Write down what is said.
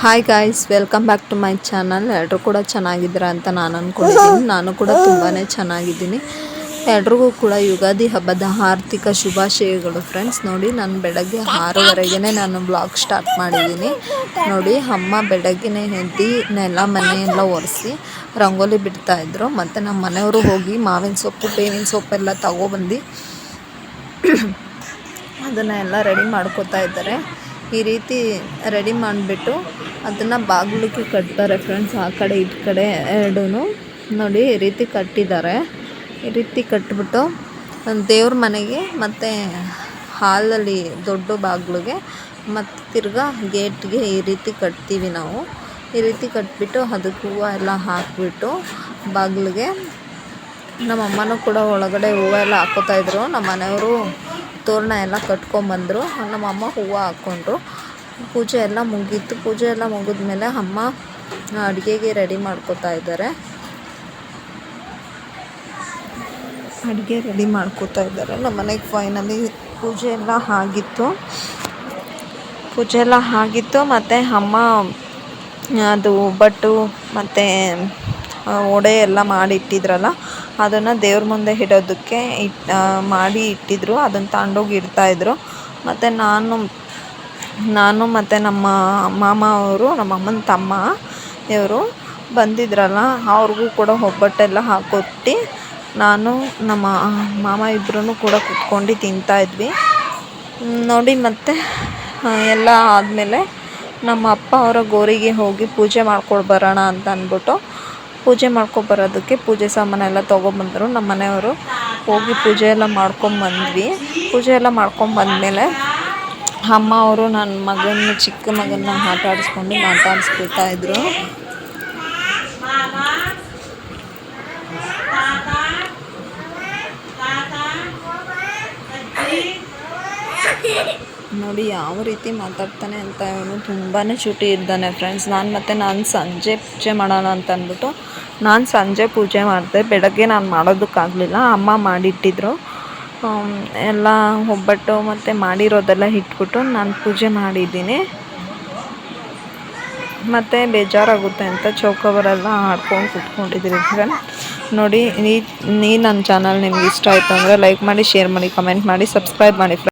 Hi guys welcome back to my channel ಎಲ್ಲರೂ ಕೂಡ ಚೆನ್ನಾಗಿದ್ದೀರ ಅಂತ ನಾನು ಅಂದ್ಕೊಂಡಿದ್ದೀನಿ ನಾನು ಕೂಡ ತುಂಬಾ ಚೆನ್ನಾಗಿದ್ದೀನಿ. ಎಲ್ರಿಗೂ ಕೂಡ ಯುಗಾದಿ ಹಬ್ಬದ ಆರ್ಥಿಕ ಶುಭಾಶಯಗಳು ಫ್ರೆಂಡ್ಸ್ ನೋಡಿ, ನಾನು ಬೆಳಗ್ಗೆ ಆರೂವರೆಗೆ ನಾನು ಬ್ಲಾಗ್ ಸ್ಟಾರ್ಟ್ ಮಾಡಿದ್ದೀನಿ. ನೋಡಿ, ಅಮ್ಮ ಬೆಳಗ್ಗೆನೇ ಎದ್ದು ನೆಲ ಮನೆಯೆಲ್ಲ ಒರೆಸಿ ರಂಗೋಲಿ ಬಿಡ್ತಾಯಿದ್ರು ಮತ್ತು ನಮ್ಮ ಮನೆಯವರು ಹೋಗಿ ಮಾವಿನ ಸೊಪ್ಪು, ಬೇವಿನ ಸೊಪ್ಪೆಲ್ಲ ತಗೊಬಂದು ಅದನ್ನು ಎಲ್ಲ ರೆಡಿ ಮಾಡ್ಕೋತಾ ಇದ್ದಾರೆ. ಈ ರೀತಿ ರೆಡಿ ಮಾಡಿಬಿಟ್ಟು ಅದನ್ನು ಬಾಗಿಲಿಗೆ ಕಟ್ತಾರೆ ಫ್ರೆಂಡ್ಸ್ ಆ ಕಡೆ ಈ ಕಡೆ ಎರಡೂ ನೋಡಿ, ಈ ರೀತಿ ಕಟ್ಟಿದ್ದಾರೆ. ಈ ರೀತಿ ಕಟ್ಬಿಟ್ಟು ದೇವ್ರ ಮನೆಗೆ ಮತ್ತು ಹಾಲಲ್ಲಿ ದೊಡ್ಡ ಬಾಗಿಲಿಗೆ ಮತ್ತು ತಿರ್ಗಾ ಗೇಟ್ಗೆ ಈ ರೀತಿ ಕಟ್ತೀವಿ ನಾವು. ಈ ರೀತಿ ಕಟ್ಬಿಟ್ಟು ಅದಕ್ಕೆ ಹೂವು ಎಲ್ಲ ಹಾಕಿಬಿಟ್ಟು ಬಾಗಿಲಿಗೆ ನಮ್ಮ ಅಮ್ಮನೂ ಕೂಡ ಒಳಗಡೆ ಹೂವು ಎಲ್ಲ ಹಾಕೋತಾಯಿದ್ರು ನಮ್ಮ ಮನೆಯವರು ತೋರಣ ಎಲ್ಲ ಕಟ್ಕೊಂಬಂದರು ನಮ್ಮ ಅಮ್ಮ ಹೂವು ಹಾಕ್ಕೊಂಡ್ರು. ಪೂಜೆ ಎಲ್ಲ ಮುಗೀತು. ಪೂಜೆ ಎಲ್ಲ ಮುಗಿದ್ಮೇಲೆ ಅಮ್ಮ ಅಡುಗೆಗೆ ರೆಡಿ ಮಾಡ್ಕೋತಾ ಇದ್ದಾರೆ. ಅಡುಗೆ ರೆಡಿ ಮಾಡ್ಕೋತಾ ಇದ್ದಾರೆ. ನಮ್ಮ ಮನೆಗೆ ಫೈನಲಿ ಪೂಜೆ ಎಲ್ಲ ಆಗಿತ್ತು. ಪೂಜೆ ಎಲ್ಲ ಆಗಿತ್ತು. ಮತ್ತು ಅಮ್ಮ, ಅದು ಒಬ್ಬಟ್ಟು ಮತ್ತು ಒಡೆ ಎಲ್ಲ ಮಾಡಿ ಇಟ್ಟಿದ್ರಲ್ಲ, ಅದನ್ನು ದೇವ್ರ ಮುಂದೆ ಇಡೋದಕ್ಕೆ ಇಟ್ ಮಾಡಿ ಇಟ್ಟಿದ್ರು. ಅದನ್ನು ತಗೊಂಡೋಗಿ ಇಡ್ತಾಯಿದ್ರು ಮತ್ತು ನಾನು ನಾನು ಮತ್ತು ನಮ್ಮ ಮಾಮ ಅವರು, ನಮ್ಮ ಅಮ್ಮನ ತಮ್ಮ ಇವರು ಬಂದಿದ್ರಲ್ಲ, ಅವ್ರಿಗೂ ಕೂಡ ಒಬ್ಬಟ್ಟೆಲ್ಲ ಹಾಕ್ಕೊಟ್ಟು ನಾನು ನಮ್ಮ ಮಾಮ ಇಬ್ಬರೂ ಕೂಡ ಕುತ್ಕೊಂಡು ತಿಂತಾಯಿದ್ವಿ ನೋಡಿ ಮತ್ತು ಎಲ್ಲ ಆದಮೇಲೆ ನಮ್ಮ ಅಪ್ಪ ಅವರ ಗೋರಿಗೆ ಹೋಗಿ ಪೂಜೆ ಮಾಡ್ಕೊಂಡು ಬರೋಣ ಅಂತ ಅಂದ್ಬಿಟ್ಟು ಪೂಜೆ ಮಾಡ್ಕೊಬರೋದಕ್ಕೆ ಪೂಜೆ ಸಾಮಾನೆಲ್ಲ ತೊಗೊಂಬಂದರು. ನಮ್ಮ ಮನೆಯವರು ಹೋಗಿ ಪೂಜೆ ಎಲ್ಲ ಮಾಡ್ಕೊಂಬಂದ್ವಿ. ಪೂಜೆ ಎಲ್ಲ ಮಾಡ್ಕೊಂಬಂದಮೇಲೆ ಅಮ್ಮ ಅವರು ನನ್ನ ಮಗನ ಚಿಕ್ಕ ಮಗನ ಆಟ ಆಡಿಸ್ಕೊಂಡು ಮಾತಾಡಿಸ್ಕೊಳ್ತಾ ಇದ್ರು. ನೋಡಿ ಯಾವ ರೀತಿ ಮಾತಾಡ್ತಾನೆ ಅಂತ ಇವನು. ತುಂಬಾ ಚುಟಿ ಇದ್ದಾನೆ ಫ್ರೆಂಡ್ಸ್ ನಾನು ಮತ್ತು ನಾನು ಸಂಜೆ ಪೂಜೆ ಮಾಡೋಣ ಅಂತ ಅಂದ್ಬಿಟ್ಟು ನಾನು ಸಂಜೆ ಪೂಜೆ ಮಾಡಿದೆ. ಬೆಳಗ್ಗೆ ನಾನು ಮಾಡೋದಕ್ಕಾಗಲಿಲ್ಲ. ಅಮ್ಮ ಮಾಡಿಟ್ಟಿದ್ರು. ಎಲ್ಲ ಒಬ್ಬಟ್ಟು ಮತ್ತು ಮಾಡಿರೋದೆಲ್ಲ ಇಟ್ಬಿಟ್ಟು ನಾನು ಪೂಜೆ ಮಾಡಿದ್ದೀನಿ. ಮತ್ತು ಬೇಜಾರಾಗುತ್ತೆ ಅಂತ ಚೌಕವರೆಲ್ಲ ಆಡ್ಕೊಂಡು ಕುತ್ಕೊಂಡಿದ್ದೀನಿ ಫ್ರೆಂಡ್ ನೋಡಿ ನೀ ನೀ ನನ್ನ ಚಾನಲ್ ನಿಮ್ಗೆ ಇಷ್ಟ ಆಯಿತು ಅಂದರೆ ಲೈಕ್ ಮಾಡಿ ಶೇರ್ ಮಾಡಿ ಕಮೆಂಟ್ ಮಾಡಿ ಸಬ್ಸ್ಕ್ರೈಬ್ ಮಾಡಿ